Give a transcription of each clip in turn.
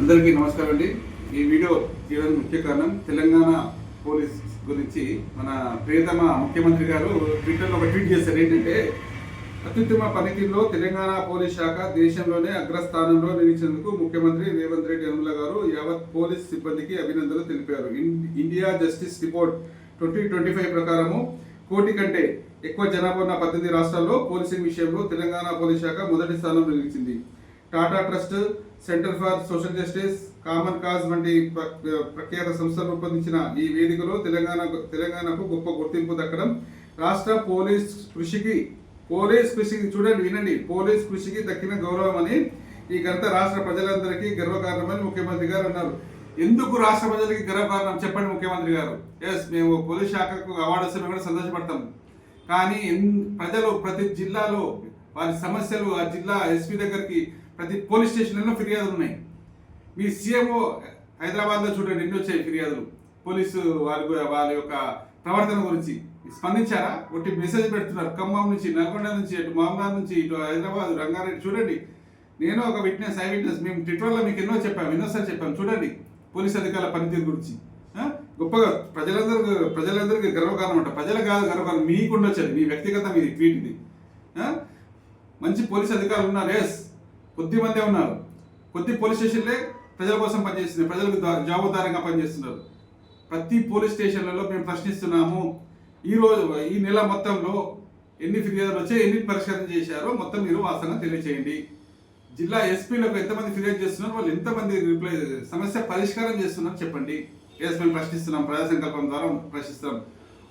అందరికీ నమస్కారం అండి. ఈ వీడియో చేయడం ముఖ్య కారణం తెలంగాణ పోలీస్ గురించి మన ప్రియతమ ముఖ్యమంత్రి గారు ట్విట్టర్లో ఒక ట్వీట్ చేశారు. ఏంటంటే అత్యుత్తమ పనితీరులో తెలంగాణ పోలీస్ శాఖ దేశంలోనే అగ్రస్థానంలో నిలిచేందుకు ముఖ్యమంత్రి రేవంత్ రెడ్డి అనుల గారు యావత్ పోలీస్ సిబ్బందికి అభినందనలు తెలిపారు. In- India justice report twenty twenty five ప్రకారము కోటి కంటే ఎక్కువ జనాభా ఉన్న పద్దెనిమిది రాష్ట్రాల్లో పోలీసింగ్ విషయంలో తెలంగాణ పోలీస్ శాఖ మొదటి స్థానంలో నిలిచింది. Tata trust centre for social justice common cause వంటి ప్రఖ్యాత సంస్థలు రూపొందించిన ఈ వేదికలో తెలంగాణ తెలంగాణకు గొప్ప గుర్తింపు దక్కడం. రాష్ట్ర పోలీస్ కృషికి పోలీస్ కృషికి చూడండి వినండి. పోలీస్ కృషికి దక్కిన గౌరవం అని ఈ ఘనత రాష్ట్ర ప్రజలందరికీ గర్వకారణమని ముఖ్యమంత్రి గారు అన్నారు. ఎందుకు రాష్ట్ర ప్రజలకి గర్వకారణం? చెప్పండి ముఖ్యమంత్రి గారు. ఎస్ మేము పోలీస్ శాఖకు అవార్డు వస్తే కూడా సంతోషపడతాం. కానీ ప్రజలు ప్రతి జిల్లాలో వారి సమస్యలు ఆ జిల్లా ఎస్పీ దగ్గరికి ప్రతి పోలీస్ స్టేషన్లో ఫిర్యాదులు ఉన్నాయి. మీ సీఎంఓ హైదరాబాద్లో చూడండి ఎన్ని వచ్చాయి ఫిర్యాదులు? పోలీసు వారి వాళ్ళ యొక్క ప్రవర్తన గురించి. స్పందించారా? ఒకటి మెసేజ్ పెడుతున్నారు. ఖమ్మం నుంచి నల్గొండ నుంచి ఇటు మామనాథ్ నుంచి ఇటు హైదరాబాద్ రంగారెడ్డి. చూడండి నేను ఒక విట్నెస్ ఐ విట్నెస్ మేము ట్విట్టర్లో మీకు ఎన్నో చెప్పాము ఎన్నోసార్లు చెప్పాము చూడండి పోలీస్ అధికారుల పనితీరు గురించి. గొప్పగా ప్రజలందరికీ ప్రజలందరికీ గర్వకారణం అంట. ప్రజలు కాదు గర్వకారణం. మీకు ఉండొచ్చు మీ వ్యక్తిగత మీది ట్వీట్ ఇది మంచి పోలీస్ అధికారులు ఉన్నారు ఎస్ కొద్ది మందే ఉన్నారు. కొద్ది పోలీస్ స్టేషన్లే ప్రజల కోసం పనిచేస్తున్నాయి. ప్రజలకు దా- జవాబుదారంగా పనిచేస్తున్నారు. ప్రతి పోలీస్ స్టేషన్లలో మేము ప్రశ్నిస్తున్నాము. ఈ రోజు ఈ నెల మొత్తంలో ఎన్ని ఫిర్యాదులు వచ్చాయి ఎన్ని పరిష్కారం చేశారో మొత్తం మీరు వాస్తవంగా తెలియచేయండి. జిల్లా ఎస్పీలకు ఎంతమంది ఫిర్యాదు చేస్తున్నారు వాళ్ళు ఎంతమంది రిప్లై సమస్య పరిష్కారం చేస్తున్నారు చెప్పండి. ఎస్ మేము ప్రశ్నిస్తున్నాం ప్రజా సంకల్పం ద్వారా ప్రశ్నిస్తున్నాం.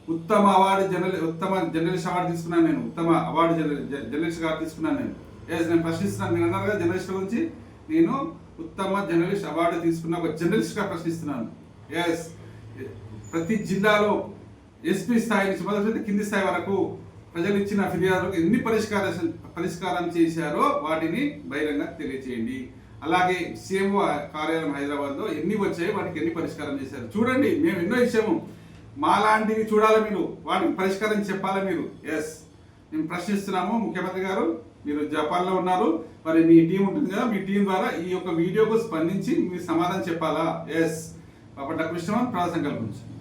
ఉత్తమ అవార్డు జర్నలి ఉత్తమ జర్నలిస్ట్ అవార్డు తీసుకున్నాను నేను. ఉత్తమ అవార్డు జ- జర్నలిస్ట్ గారు తీసుకున్నాను నేను. ఎస్ నేను ప్రశ్నిస్తున్నాను. నేను అన్నారు కదా జర్నలిస్ట్ గురించి. నేను ఉత్తమ జర్నలిస్ట్ అవార్డు తీసుకున్న ఒక జర్నలిస్ట్గా ప్రశ్నిస్తున్నాను. ఎస్ ప్రతి జిల్లాలో ఎస్పీ స్థాయి నుంచి మొదటి కింది స్థాయి వరకు ప్రజలు ఇచ్చిన ఫిర్యాదులకు ఎన్ని పరిష్కార పరిష్కారం చేశారో వాటిని బహిరంగ తెలియచేయండి. అలాగే సీఎంఓ కార్యాలయం హైదరాబాద్లో ఎన్ని వచ్చాయో వాటికి ఎన్ని పరిష్కారం చేశారు? చూడండి మేము ఎన్నో ఇచ్చాము. మాలాంటివి చూడాలి మీరు. వాటికి పరిష్కారం చెప్పాలి మీరు. ఎస్ మేము ప్రశ్నిస్తున్నాము ముఖ్యమంత్రి గారు. మీరు జపాన్లో ఉన్నారు. మరి మీ టీం ఉంటుంది కదా మీ టీం ద్వారా ఈ యొక్క వీడియోకు స్పందించి మీరు సమాధానం చెప్పాలా? ఎస్ పాప కృష్ణ ప్రాణ సంకల్పించండి